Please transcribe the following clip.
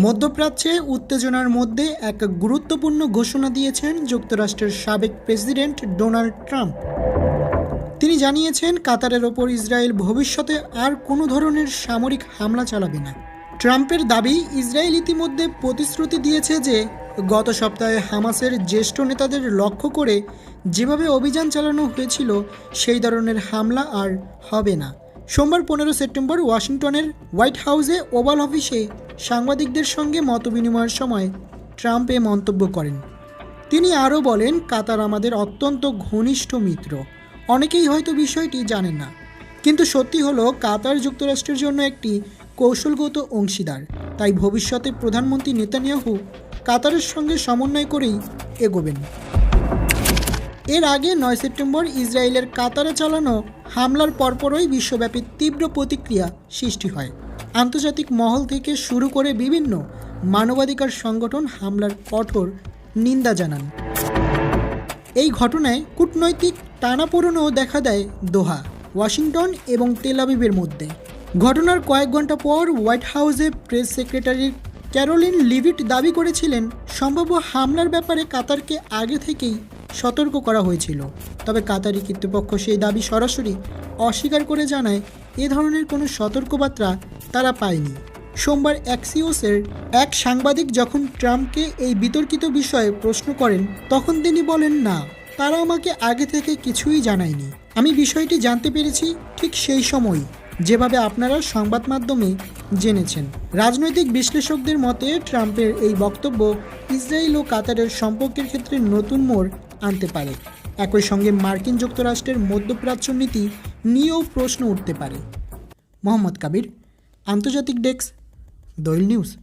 মধ্যপ্রাচ্যে উত্তেজনার মধ্যে এক গুরুত্বপূর্ণ ঘোষণা দিয়েছেন যুক্তরাষ্ট্রের সাবেক প্রেসিডেন্ট ডোনাল্ড ট্রাম্প। তিনি জানিয়েছেন, কাতারের ওপর ইসরায়েল ভবিষ্যতে আর কোনো ধরনের সামরিক হামলা চালাবে না। ট্রাম্পের দাবি, ইসরায়েল ইতিমধ্যে প্রতিশ্রুতি দিয়েছে যে গত সপ্তাহে হামাসের জ্যেষ্ঠ নেতাদের লক্ষ্য করে যেভাবে অভিযান চালানো হয়েছিল, সেই ধরনের হামলা আর হবে না। সোমবার পনেরো সেপ্টেম্বর ওয়াশিংটনের হোয়াইট হাউসে ওভাল অফিসে সাংবাদিকদের সঙ্গে মতবিনিময়ের সময় ট্রাম্প এ মন্তব্য করেন। তিনি আরও বলেন, কাতার আমাদের অত্যন্ত ঘনিষ্ঠ মিত্র। অনেকেই হয়তো বিষয়টি জানেন না। কিন্তু সত্যি হলো, কাতার যুক্তরাষ্ট্রের জন্য একটি কৌশলগত অংশীদার। তাই ভবিষ্যতে প্রধানমন্ত্রী নেতানিয়াহু কাতারের সঙ্গে সমন্বয় করেই এগোবেন। এর আগে নয় সেপ্টেম্বর ইসরায়েলের কাতারে চালানো হামলার পরপরই বিশ্বব্যাপী তীব্র প্রতিক্রিয়া সৃষ্টি হয়। আন্তর্জাতিক মহল থেকে শুরু করে বিভিন্ন মানবাধিকার সংগঠন হামলার কঠোর নিন্দা জানান। এই ঘটনায় কূটনৈতিক টানাপোড়নও দেখা দেয় দোহা, ওয়াশিংটন এবং তেল আবিবের মধ্যে। ঘটনার কয়েক ঘণ্টা পর হোয়াইট হাউসে প্রেস সেক্রেটারি ক্যারোলিন লিভিট দাবি করেছিলেন, সম্ভাব্য হামলার ব্যাপারে কাতারকে আগে থেকেই সতর্ক করা হয়েছিল। তবে কাতারি কর্তৃপক্ষ সেই দাবি সরাসরি অস্বীকার করে জানায় এ ধরনের কোনো সতর্কবার্তা তারা পায়নি। সোমবার অ্যাক্সিওসের এক সাংবাদিক যখন ট্রাম্পকে এই বিতর্কিত বিষয়ে প্রশ্ন করেন, তখন তিনি বলেন, না, তারা আমাকে আগে থেকে কিছুই জানায়নি। আমি বিষয়টি জানতে পেরেছি ঠিক সেই সময়ই যেভাবে আপনারা সংবাদ মাধ্যমে জেনেছেন। রাজনৈতিক বিশ্লেষকদের মতে, ট্রাম্পের এই বক্তব্য ইসরায়েল ও কাতারের সম্পর্কের ক্ষেত্রে নতুন মোড় আনতে পারে। একই সঙ্গে মার্কিন যুক্তরাষ্ট্রের মধ্যপ্রাচ্য নীতি নিয়েও প্রশ্ন উঠতে পারে। মোহাম্মদ কাবির, আন্তর্জাতিক ডেস্ক, দৈল নিউজ।